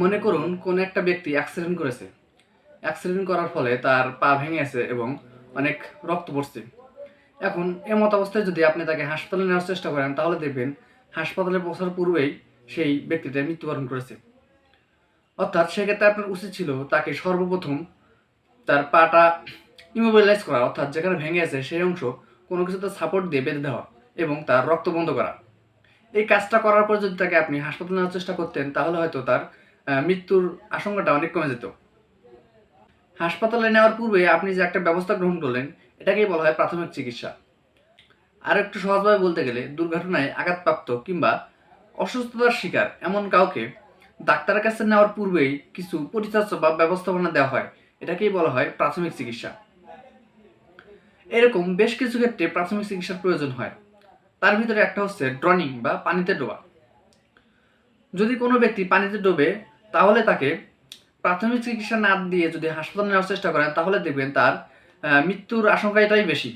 মনে করুন কোন একটা ব্যক্তি অ্যাক্সিডেন্ট করেছে। অ্যাক্সিডেন্ট করার ফলে তার পা ভেঙে আছে এবং অনেক রক্ত পড়ছে। এখন এমত অবস্থায় যদি আপনি তাকে হাসপাতালে নেওয়ার চেষ্টা করেন, তাহলে দেখবেন হাসপাতালে পৌঁছার পূর্বেই সেই ব্যক্তিটা মৃত্যুবরণ করেছে। অর্থাৎ সেক্ষেত্রে আপনার উচিত ছিল তাকে সর্বপ্রথম তার পাটা ইমোবিলাইজ করা, অর্থাৎ যেখানে ভেঙে আছে সেই অংশ কোনো কিছুতে সাপোর্ট দিয়ে বেঁধে দেওয়া এবং তার রক্ত বন্ধ করা। এই কাজটা করার পর যদি তাকে আপনি হাসপাতালে নেওয়ার চেষ্টা করতেন, তাহলে হয়তো তার মৃত্যুর আশঙ্কাটা অনেক কমে যেত। হাসপাতালে নেওয়ার পূর্বে আপনি যে একটা ব্যবস্থা গ্রহণ করলেন, এটাকেই বলা হয় প্রাথমিক চিকিৎসা। আর একটু সহজভাবে বলতে গেলে, দুর্ঘটনায় আঘাতপ্রাপ্ত কিংবা অসুস্থতার শিকার এমন কাউকে ডাক্তারের কাছে নেওয়ার পূর্বেই কিছু পরিচর্যা বা ব্যবস্থাপনা দেওয়া হয়। এটাকেই বলা হয় প্রাথমিক চিকিৎসা। এরকম বেশ কিছু ক্ষেত্রে প্রাথমিক চিকিৎসার প্রয়োজন হয়। তার ভিতরে একটা হচ্ছে ড্রনিং বা পানিতে ডোবা। যদি কোনো ব্যক্তি পানিতে ডোবে তাহলে তাকে প্রাথমিক চিকিৎসা না দিয়ে যদি হাসপাতালে নেওয়ার চেষ্টা করেন, তাহলে দেখবেন তার মৃত্যুর আশঙ্কাটাই বেশি।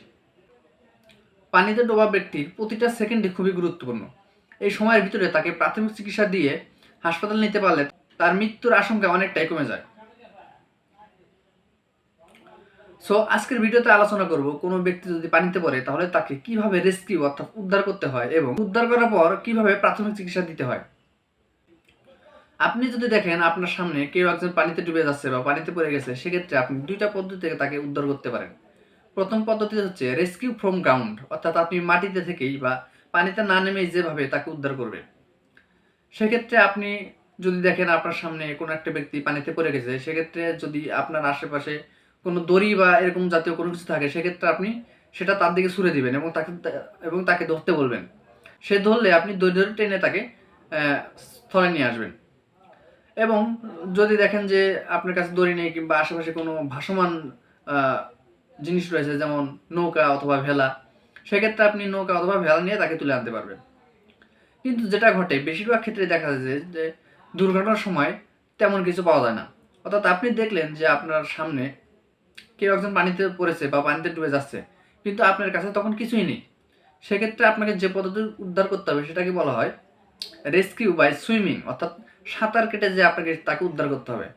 পানিতে ডোবা ব্যক্তির প্রতিটা সেকেন্ডে খুবই গুরুত্বপূর্ণ। এই সময়ের ভিতরে তাকে প্রাথমিক চিকিৎসা দিয়ে হাসপাতালে নিতে পারলে তার মৃত্যুর আশঙ্কা অনেকটাই কমে যায়। সো আজকের ভিডিওতে আলোচনা করব, কোনো ব্যক্তি যদি পানিতে পড়ে, তাহলে তাকে কীভাবে রেস্কিউ অর্থাৎ উদ্ধার করতে হয় এবং উদ্ধার করার পর কীভাবে প্রাথমিক চিকিৎসা দিতে হয়। আপনি যদি দেখেন আপনার সামনে কেউ একজন পানিতে ডুবে যাচ্ছে বা পানিতে পড়ে গেছে, সেক্ষেত্রে আপনি দুইটা পদ্ধতিতে তাকে উদ্ধার করতে পারেন। প্রথম পদ্ধতি হচ্ছে রেস্কিউ ফ্রম গ্রাউন্ড অর্থাৎ আপনি মাটিতে থেকেই বা পানিতে না নেমেই যেভাবে তাকে উদ্ধার করবেন। সেক্ষেত্রে আপনি যদি দেখেন আপনার সামনে কোনো একটা ব্যক্তি পানিতে পড়ে গেছে, সেক্ষেত্রে যদি আপনার আশেপাশে কোনো দড়ি বা এরকম জাতীয় কোনো কিছু থাকে, সেক্ষেত্রে আপনি সেটা তার দিকে ছুড়ে দিবেন এবং তাকে এবং তাকে ধরতে বলবেন। সে ধরলে আপনি দড়ি ধরে টেনে তাকে স্থলে নিয়ে আসবেন। এবং যদি দেখেন যে আপনার কাছে দড়ি নেই কিংবা আশেপাশে কোনো ভাসমান জিনিস রয়েছে, যেমন নৌকা অথবা ভেলা, সেক্ষেত্রে আপনি নৌকা অথবা ভেলা নিয়ে তাকে তুলে আনতে পারবেন। কিন্তু যেটা ঘটে, বেশিরভাগ ক্ষেত্রে দেখা যায় যে দুর্ঘটনার সময় তেমন কিছু পাওয়া যায় না। অর্থাৎ আপনি দেখলেন যে আপনার সামনে কেউ একজন পানিতে পড়েছে বা পানিতে ডুবে যাচ্ছে, কিন্তু আপনার কাছে তখন কিছুই নেই। সেক্ষেত্রে আপনাকে যে পদ্ধতি উদ্ধার করতে হবে, সেটাকে বলা হয় রেস্কিউ বাই সুইমিং, অর্থাৎ সাঁতার কেটে যে আপনাকে তাকে উদ্ধার করতে হবে।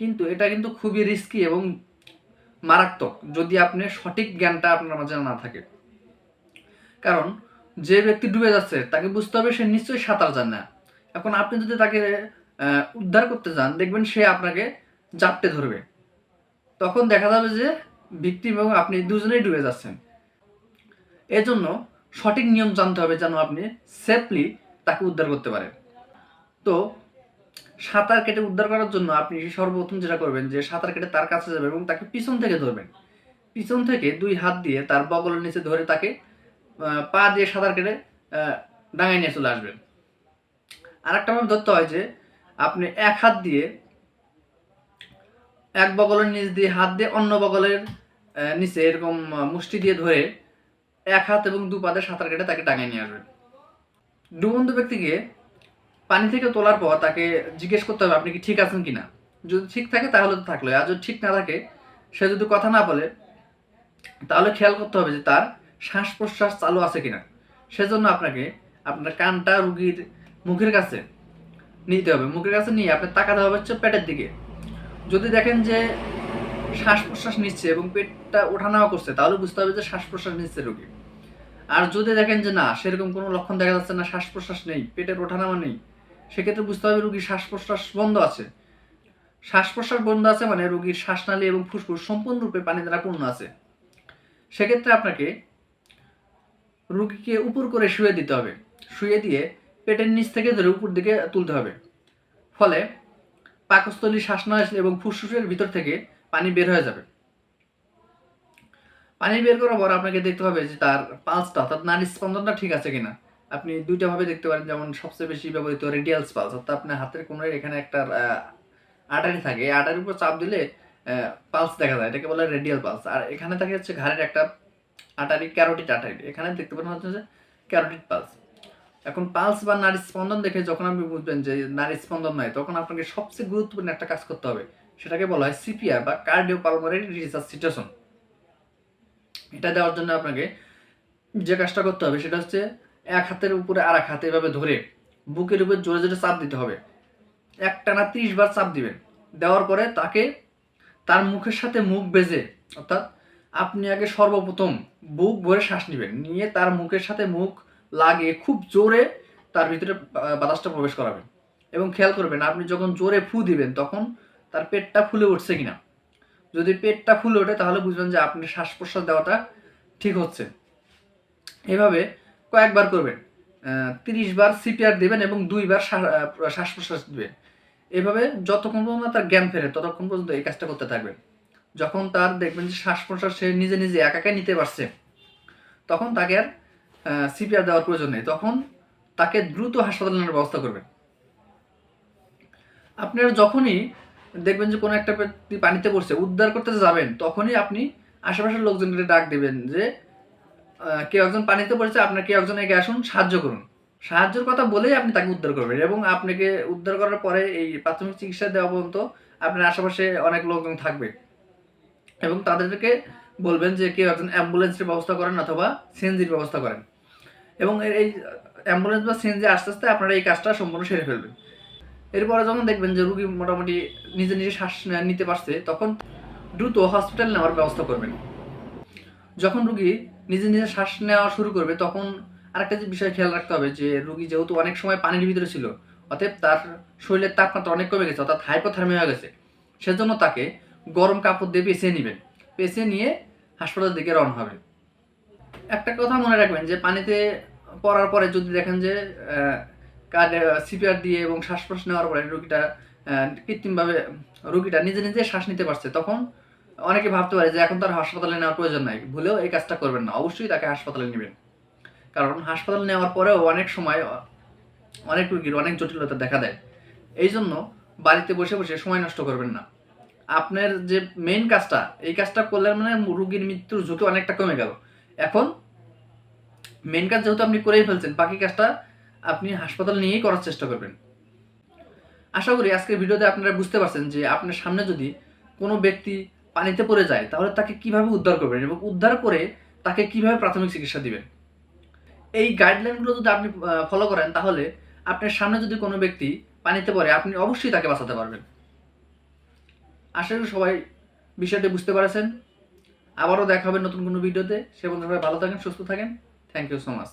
কিন্তু এটা কিন্তু খুবই রিস্কি এবং মারাত্মক, যদি আপনি সঠিক জ্ঞানটা আপনার মাঝে না থাকে। কারণ যে ব্যক্তি ডুবে যাচ্ছে, তাকে বুঝতে হবে সে নিশ্চয়ই সাঁতার জানে না। এখন আপনি যদি তাকে উদ্ধার করতে যান, দেখবেন সে আপনাকে জাপটে ধরবে। তখন দেখা যাবে যে ভিকটিম এবং আপনি দুজনেই ডুবে যাচ্ছেন। এজন্য সঠিক নিয়ম জানতে হবে যেন আপনি সেফলি তাকে উদ্ধার করতে পারেন তো সাঁতার কেটে উদ্ধার করার জন্য আপনি সর্বপ্রথম যেটা করবেন যে সাঁতার কেটে তার কাছে যাবেন এবং তাকে পিছন থেকে ধরবেন। পিছন থেকে দুই হাত দিয়ে তার বগলের নিচে ধরে তাকে পা দিয়ে সাঁতার কেটে ডাঙায় নিয়ে চলে আসবেন। আর একটা ভাবে ধরতে হয় যে আপনি এক হাত দিয়ে এক বগলের নিচ দিয়ে হাত দিয়ে অন্য বগলের নিচে এরকম মুষ্টি দিয়ে ধরে এক হাত এবং দু পাতে সাঁতার কেটে তাকে টাঙিয়ে নিয়ে আসবেন। ডুবন্ত ব্যক্তিকে পানি থেকে তোলার পর তাকে জিজ্ঞেস করতে হবে, আপনি কি ঠিক আছেন কিনা? যদি ঠিক থাকে তাহলে তো থাকল। আর যদি ঠিক না থাকে, সে যদি কথা না বলে, তাহলে খেয়াল করতে হবে যে তার শ্বাস প্রশ্বাস চালু আছে কিনা। সেজন্য আপনাকে আপনার কানটা রুগীর মুখের কাছে নিতে হবে। মুখের কাছে নিয়ে আপনি তাকাতে হবে হচ্ছে পেটের দিকে। যদি দেখেন যে শ্বাস প্রশ্বাস নিচ্ছে এবং পেটটা ওঠানামা করছে, তাহলে বুঝতে হবে যে শ্বাস প্রশ্বাস নিচ্ছে রোগী। আর যদি দেখেন যে না, সেরকম কোনো লক্ষণ দেখা যাচ্ছে না শ্বাস প্রশ্বাস নেই, পেটের ওঠানামা নেই, সেক্ষেত্রে বুঝতে হবে রুগীর শ্বাস প্রশ্বাস বন্ধ আছে। শ্বাস প্রশ্বাস বন্ধ আছে মানে রোগীর শ্বাসনালী এবং ফুসফুস সম্পূর্ণরূপে পানি দ্বারা পূর্ণ আছে। সেক্ষেত্রে আপনাকে রুগীকে উপর করে শুয়ে দিতে হবে। শুয়ে দিয়ে পেটের নিচ থেকে ধরে উপর দিকে তুলতে হবে। ফলে পাকস্থলী, শ্বাসনালী এবং ফুসফুসের ভিতর থেকে পানি বের হয়ে যাবে। পানি বের করার পর আপনাকে দেখতে হবে যে তার পালসটা, অর্থাৎ নারী স্পন্দনটা ঠিক আছে কিনা। আপনি দুইটা ভাবে দেখতে পারেন, যেমন সবচেয়ে বেশি ব্যবহৃত রেডিয়ালস পালস অর্থাৎ আপনার হাতের কোনোর এখানে একটা আটারি থাকে। এই আটারির উপর চাপ দিলে পালস দেখা যায়। এটাকে বলে রেডিয়াল পালস আর এখানে থাকে হচ্ছে ঘাড়ের একটা আটারি ক্যারোটিড আটারি এখানে দেখতে পারেন হচ্ছে যে ক্যারোটিড পালস এখন পালস বা নারী স্পন্দন দেখে যখন আপনি বুঝবেন যে নারী স্পন্দন নয়, তখন আপনাকে সবচেয়ে গুরুত্বপূর্ণ একটা কাজ করতে হবে। সেটাকে বলা হয় সিপিআর বা কার্ডিও পালমারি রিসাসিটেশন এটা দেওয়ার জন্য আপনাকে যে কাজটা করতে হবে সেটা হচ্ছে এক হাতের উপরে আর এক হাতে এভাবে ধরে বুকের উপর জোরে জোরে চাপ দিতে হবে। একটানা ত্রিশ বার চাপ দিবেন। দেওয়ার পরে তাকে তার মুখের সাথে মুখ বেজে অর্থাৎ আপনি আগে সর্বপ্রথম বুক ভরে শ্বাস নেবেন। নিয়ে তার মুখের সাথে মুখ লাগিয়ে খুব জোরে তার ভিতরে বাতাসটা প্রবেশ করাবেন। এবং খেয়াল করবেন, আপনি যখন জোরে ফু দিবেন, তখন তার পেটটা ফুলে উঠছে কিনা। যদি পেটটা ফুলে ওঠে, তাহলে বুঝবেন যে আপনি শ্বাস প্রশ্বাস দেওয়াটা ঠিক হচ্ছে। এভাবে কয়েকবার করবেন। তিরিশ বার সিপিআর দেবেন এবং দুইবার শ্বাস- প্রশ্বাস দিবেন। এভাবে যতক্ষণ পর্যন্ত তার জ্ঞান ফেরে, ততক্ষণ পর্যন্ত এই কাজটা করতে থাকবেন। যখন তার দেখবেন যে শ্বাস প্রশ্বাস সে নিজে নিজে একাকে নিতে পারছে, তখন তাকে আর সিপিআর দেওয়ার প্রয়োজন নেই। তখন তাকে দ্রুত হাসপাতালে নেওয়ার ব্যবস্থা করবেন। আপনারা যখনই দেখবেন যে কোনো একটা ব্যক্তি পানিতে পড়ছে, উদ্ধার করতে যাবেন, তখনই আপনি আশেপাশের লোকজনকে ডাক দেবেন যে কেউ একজন পানিতে পড়েছে আপনার কেউ একজন এগিয়ে আসুন, সাহায্য করুন। সাহায্যের কথা বলেই আপনি তাকে উদ্ধার করবেন এবং আপনাকে উদ্ধার করার পরে এই প্রাথমিক চিকিৎসা দেওয়া পর্যন্ত আপনার আশেপাশে অনেক লোকজন থাকবে। এবং তাদেরকে বলবেন যে, কেউ একজন অ্যাম্বুলেন্সের ব্যবস্থা করেন অথবা সিএনজির ব্যবস্থা করেন। এবং এই অ্যাম্বুলেন্স বা সিএনজি আস্তে আস্তে আপনারা এই কাজটা সম্পূর্ণ সেরে ফেলবেন। এরপরে যখন দেখবেন যে রুগী মোটামুটি নিজে নিজে শ্বাস নিতে পারছে, তখন দ্রুত হসপিটাল নেওয়ার ব্যবস্থা করবেন। যখন রুগী নিজে নিজে শ্বাস নেওয়া শুরু করবে, তখন আরেকটা যে বিষয় খেয়াল রাখতে হবে যে রুগী যেহেতু অনেক সময় পানির ভিতরে ছিল, অতএব তার শরীরের তাপমাত্রা অনেক কমে গেছে, অর্থাৎ হাইপোথার্মিয়া হয়ে গেছে। সেজন্য তাকে গরম কাপড় দিয়ে পেঁচিয়ে নেবেন। পেঁচিয়ে নিয়ে হাসপাতালের দিকে রওনা হবেন একটা কথা মনে রাখবেন যে পানিতে পড়ার পরে যদি দেখেন যে সিপিআর দিয়ে এবং শ্বাস প্রশ্বাস নেওয়ার পরে রুগীটা কৃত্রিমভাবে রুগীটা নিজে নিজে শ্বাস নিতে পারছে। তখন অনেকে ভাবতে পারে যে এখন তার হাসপাতালে নেওয়ার প্রয়োজন নাই। ভুলেও এই কাজটা করবেন না। অবশ্যই তাকে হাসপাতালে নেবেন। কারণ হাসপাতালে নেওয়ার পরেও অনেক সময় অনেক রুগীর অনেক জটিলতা দেখা দেয়। এই জন্য বাড়িতে বসে বসে সময় নষ্ট করবেন না। আপনার যে মেইন কাজটা, এই কাজটা করলে মানে রুগীর মৃত্যুর ঝুঁকি অনেকটা কমে গেল। এখন মেন কাজ যেহেতু আপনি করেই ফেলছেন, বাকি কাজটা আপনি হাসপাতাল নিয়েই করার চেষ্টা করবেন। আশা করি আজকের ভিডিওতে আপনারা বুঝতে পারছেন যে আপনার সামনে যদি কোনো ব্যক্তি পানিতে পড়ে যায়, তাহলে তাকে কীভাবে উদ্ধার করবেন এবং উদ্ধার করে তাকে কীভাবে প্রাথমিক চিকিৎসা দিবেন? এই গাইডলাইনগুলো যদি আপনি ফলো করেন, তাহলে আপনার সামনে যদি কোনো ব্যক্তি পানিতে পড়ে, আপনি অবশ্যই তাকে বাঁচাতে পারবেন। আশা করি সবাই বিষয়টি বুঝতে পারছেন। আবারও দেখা হবে নতুন কোনো ভিডিওতে। সে বন্ধু ভালো থাকেন, সুস্থ থাকেন। Thank you so much